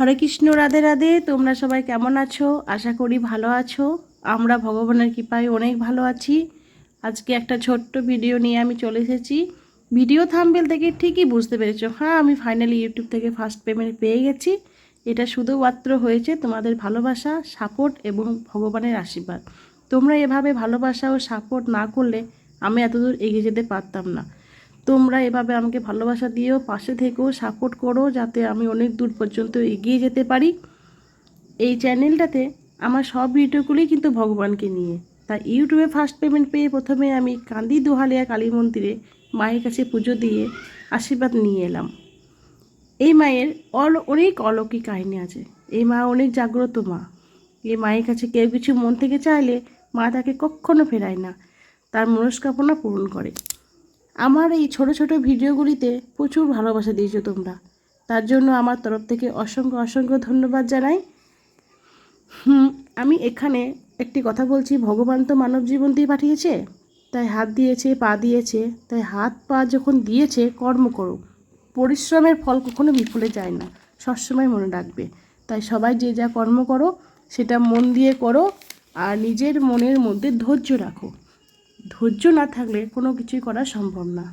হরে কৃষ্ণ, রাধে রাধে। তোমরা সবাই কেমন আছো? আশা করি ভালো আছো। আমরা ভগবানের কৃপায় অনেক ভালো আছি। আজকে একটা ছোট্ট ভিডিও নিয়ে আমি চলে এসেছি। ভিডিও থাম্বেল থেকে ঠিকই বুঝতে পেরেছ। হ্যাঁ আমি ফাইনালি ইউটিউব থেকে ফার্স্ট পেমেন্ট পেয়ে গেছি। এটা শুধুমাত্র হয়েছে তোমাদের ভালোবাসা সাপোর্ট এবং ভগবানের আশীর্বাদ। তোমরা এভাবে ভালোবাসা ও সাপোর্ট না করলে আমি এতদূর এগিয়ে যেতে পারতাম না। তোমরা এভাবে আমাকে ভালোবাসা দিয়েও পাশে থেকেও সাপোর্ট করো, যাতে আমি অনেক দূর পর্যন্ত এগিয়ে যেতে পারি। এই চ্যানেলটাতে আমার সব ভিডিওগুলোই কিন্তু ভগবানকে নিয়ে। তাই ইউটিউবে ফার্স্ট পেমেন্ট পেয়ে প্রথমে আমি কান্দি দোহালিয়া কালী মন্দিরে মায়ের কাছে পুজো দিয়ে আশীর্বাদ নিয়ে এলাম। এই মায়ের অল, অনেক অলৌকিক কাহিনী আছে। এই মা অনেক জাগ্রত মা। এই মায়ের কাছে কেউ কিছু মন থেকে চাইলে মা তাকে কখনো ফেরায় না। তার মনস্কামনা পূরণ করে। আমার এই ছোট ছোট ভিডিওগুলিতে প্রচুর ভালোবাসা দিয়েছ তোমরা। তার জন্য আমার তরফ থেকে অসংখ্য অসংখ্য ধন্যবাদ জানাই। হুম, আমি এখানে একটি কথা বলছি, ভগবান তো মানব জীবন দিয়ে পাঠিয়েছে, তাই হাত দিয়েছে, পা দিয়েছে, তাই হাত, পা যখন দিয়েছে, কর্ম করো পরিশ্রমের ফল কখনো বিফলে যায় না, সবসময় মনে রাখবে। তাই সবাই যে যা কর্ম করো, সেটা মন দিয়ে করো আর নিজের মনের মধ্যে ধৈর্য রাখো। ধৈর্য না থাকলে কোনো কিছুই করা সম্ভব না।